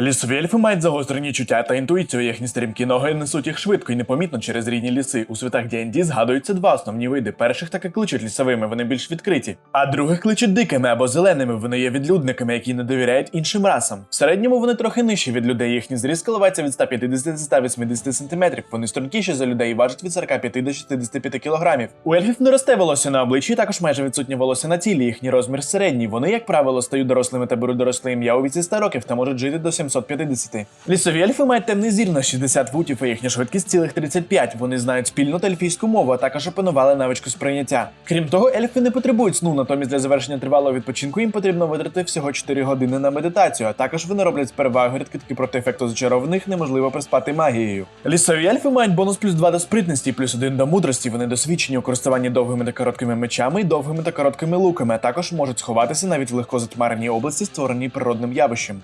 Лісові ельфи мають загострені чуття та інтуїцію. Їхні стрімкі ноги несуть їх швидко і непомітно через рідні ліси. У світах D&D згадуються два основні види. Перших таки кличуть лісовими, вони більш відкриті. А других кличуть дикими або зеленими. Вони є відлюдниками, які не довіряють іншим расам. В середньому вони трохи нижчі від людей. Їхній зріст коливається від 150 до 180 см. Вони стрункіші за людей і важать від 45 до 65 кг. У ельфів не росте волосся на обличчі, також майже відсутнє волосся на тілі. Їхній розмір середній. Вони, як правило, стають дорослими та беруть доросле ім'я у віці 100 років та можуть жити до 750. Лісові ельфи мають темний зір на 60 футів, а їхня швидкість цілих 35. Вони знають спільну та ельфійську мову, а також опанували навичку сприйняття. Крім того, ельфи не потребують сну, натомість для завершення тривалого відпочинку їм потрібно витратити всього 4 години на медитацію. А також вони роблять з перевагою рідкидки проти ефекту зачарованих неможливо приспати магією. Лісові ельфи мають бонус плюс 2 до спритності, плюс 1 до мудрості. Вони досвідчені у користуванні довгими та короткими мечами і довгими та короткими луками, а також можуть сховатися навіть в легко затьмареній області, створеній природним явищем.